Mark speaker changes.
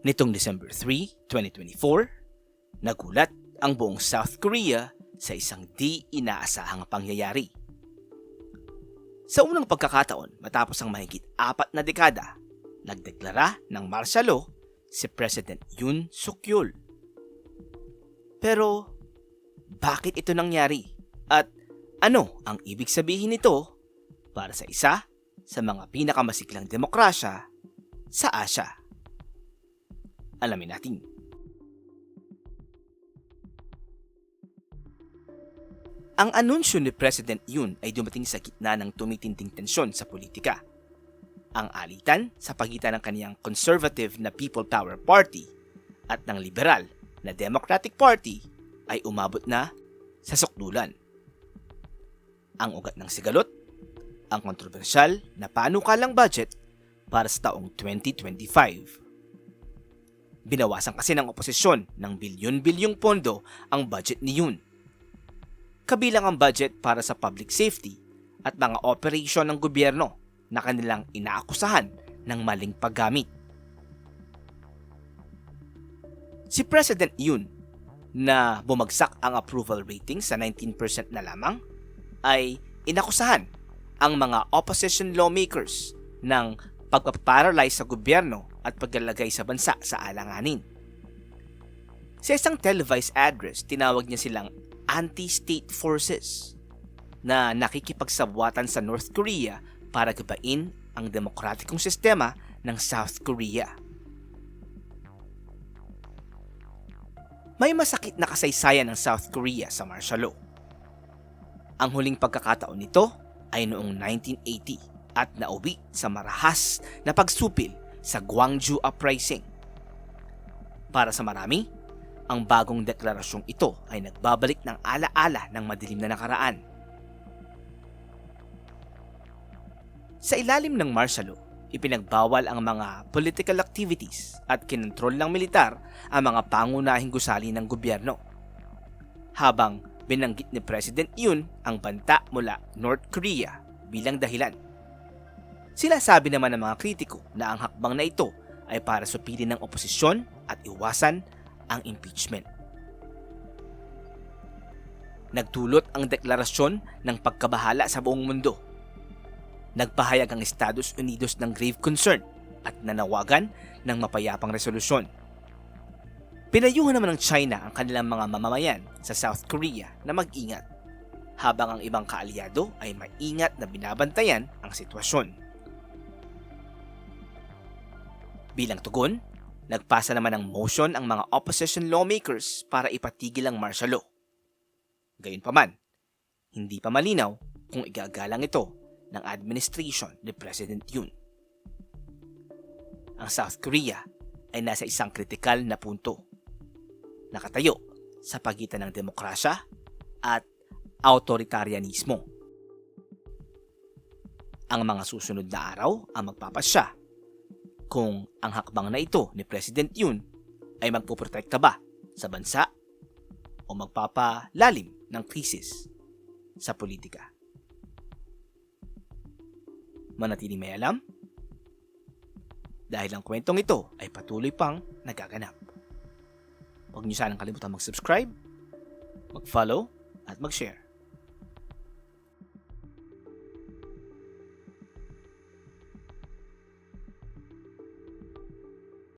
Speaker 1: Nitong December 3, 2024, nagulat ang buong South Korea sa isang di inaasahang pangyayari. Sa unang pagkakataon matapos ang mahigit apat na dekada, nagdeklara ng martial law si President Yoon Suk Yeol. Pero bakit ito nangyari? At ano ang ibig sabihin nito para sa isa sa mga pinakamasiklang demokrasya sa Asya? Alamin natin. Ang anunsyo ni President Yoon ay dumating sa gitna ng tumitinding tensyon sa politika. Ang alitan sa pagitan ng kaniyang conservative na People Power Party at ng liberal na Democratic Party ay umabot na sa sukdulan. Ang ugat ng sigalot, ang kontrobersyal na panukalang budget para sa taong 2025. Binawasan kasi ng oposisyon ng bilyon-bilyong pondo ang budget ni Yoon kabilang ang budget para sa public safety at mga operasyon ng gobyerno na kanilang inaakusahan ng maling paggamit. Si President Yoon na bumagsak ang approval rating sa 19% na lamang ay inakusahan ang mga opposition lawmakers ng pagpaparalyze sa gobyerno at paglalagay sa bansa sa alanganin. Sa isang televised address, tinawag niya silang anti-state forces na nakikipagsabwatan sa North Korea para gabain ang demokratikong sistema ng South Korea. May masakit na kasaysayan ng South Korea sa martial law. Ang huling pagkakataon nito ay noong 1980 at nauwi sa marahas na pagsupil sa Gwangju Uprising. Para sa marami, ang bagong deklarasyong ito ay nagbabalik ng alaala ng madilim na nakaraan. Sa ilalim ng martial law, ipinagbawal ang mga political activities at kinontrol ng militar ang mga pangunahing gusali ng gobyerno. Habang binanggit ni President Yoon ang banta mula North Korea bilang dahilan. Sila sabi naman ng mga kritiko na ang hakbang na ito ay para supilin ng oposisyon at iwasan ang impeachment. Nagtulot ang deklarasyon ng pagkabahala sa buong mundo. Nagpahayag ang Estados Unidos ng grave concern at nanawagan ng mapayapang resolusyon. Pinayuhan naman ng China ang kanilang mga mamamayan sa South Korea na mag-ingat, habang ang ibang kaalyado ay maingat na binabantayan ang sitwasyon. Bilang tugon, nagpasa naman ng motion ang mga opposition lawmakers para ipatigil ang martial law. Gayunpaman, hindi pa malinaw kung igagalang ito ng administration ni President Yoon. Ang South Korea ay nasa isang kritikal na punto. Nakatayo sa pagitan ng demokrasya at autoritarianismo. Ang mga susunod na araw ang magpapasya kung ang hakbang na ito ni President Yoon ay magpuprotekta ba sa bansa o magpapalalim ng krisis sa politika. Manatiling may alam? Dahil ang kwentong ito ay patuloy pang nagaganap. Huwag niyo sanang kalimutan mag-subscribe, mag-follow, at mag-share.